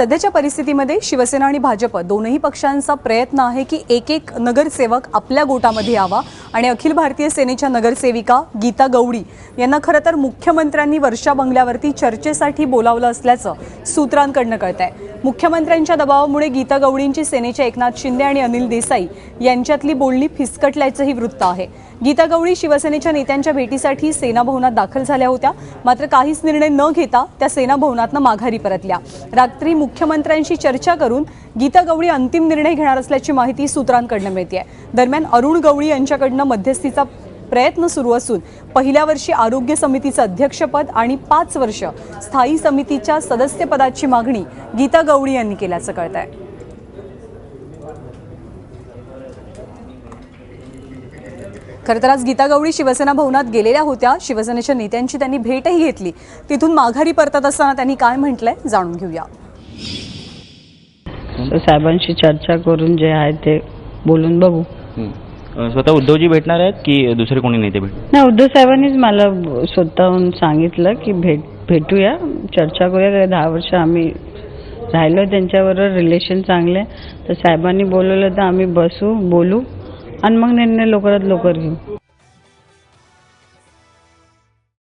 सध्याच्या परिस्थितीमध्ये शिवसेना आणि भाजप दोनही पक्षांचा प्रयत्न आहे की एक एक नगरसेवक आपल्या गोटामध्ये यावा. आणि अखिल भारतीय सेनेच्या नगरसेविका गीता गवडी यांना खरं तर मुख्यमंत्र्यांनी वर्षा बंगल्यावरती चर्चेसाठी बोलावलं असल्याचं सूत्रांकडनं कळत आहे मुख्यमंत्र्यांच्या दबावामुळे गीता गवडींची सेनेच्या एकनाथ शिंदे आणि अनिल देसाई यांच्यातली बोलणी फिसकटल्याचंही वृत्त आहे. गीता गवळी शिवसेनेच्या नेत्यांच्या भेटीसाठी सेना भवनात दाखल झाल्या होत्या. मात्र काहीच निर्णय न घेता त्या सेना भवनातनं माघारी परतल्या. रात्री मुख्यमंत्र्यांशी चर्चा करून गीता गवळी अंतिम निर्णय घेणार असल्याची माहिती सूत्रांकडनं मिळते दरम्यान अरुण गवळी यांच्याकडनं मध्यस्थीचा प्रयत्न सुरू असून पहिल्या वर्षी आरोग्य समितीचं अध्यक्षपद आणि पाच वर्ष स्थायी समितीच्या सदस्यपदाची मागणी गीता गवळी यांनी केल्याचं कळत आहे खरं तर आज गीता गवळी शिवसेना भवनात गेलेल्या होत्या. शिवसेनेच्या नेत्यांची त्यांनी भेटही घेतली. तिथून माघारी परतत असताना त्यांनी काय म्हटलंय जाणून घेऊया. साहेबांशी चर्चा करून जे आहे ते बोलून बघू. स्वतः उद्धवजी भेटणार आहेत की दुसरे कोणी नेते भेट नाही उद्धव साहेबांनीच मला स्वतःहून सांगितलं की भेट भेटूया चर्चा करूया. कारण दहा वर्ष आम्ही राहिलो त्यांच्याबरोबर रिलेशन चांगले. तर साहेबांनी बोलवलं तर आम्ही बसू बोलू. आणि मग निर्णय लवकरात लवकर घेऊ.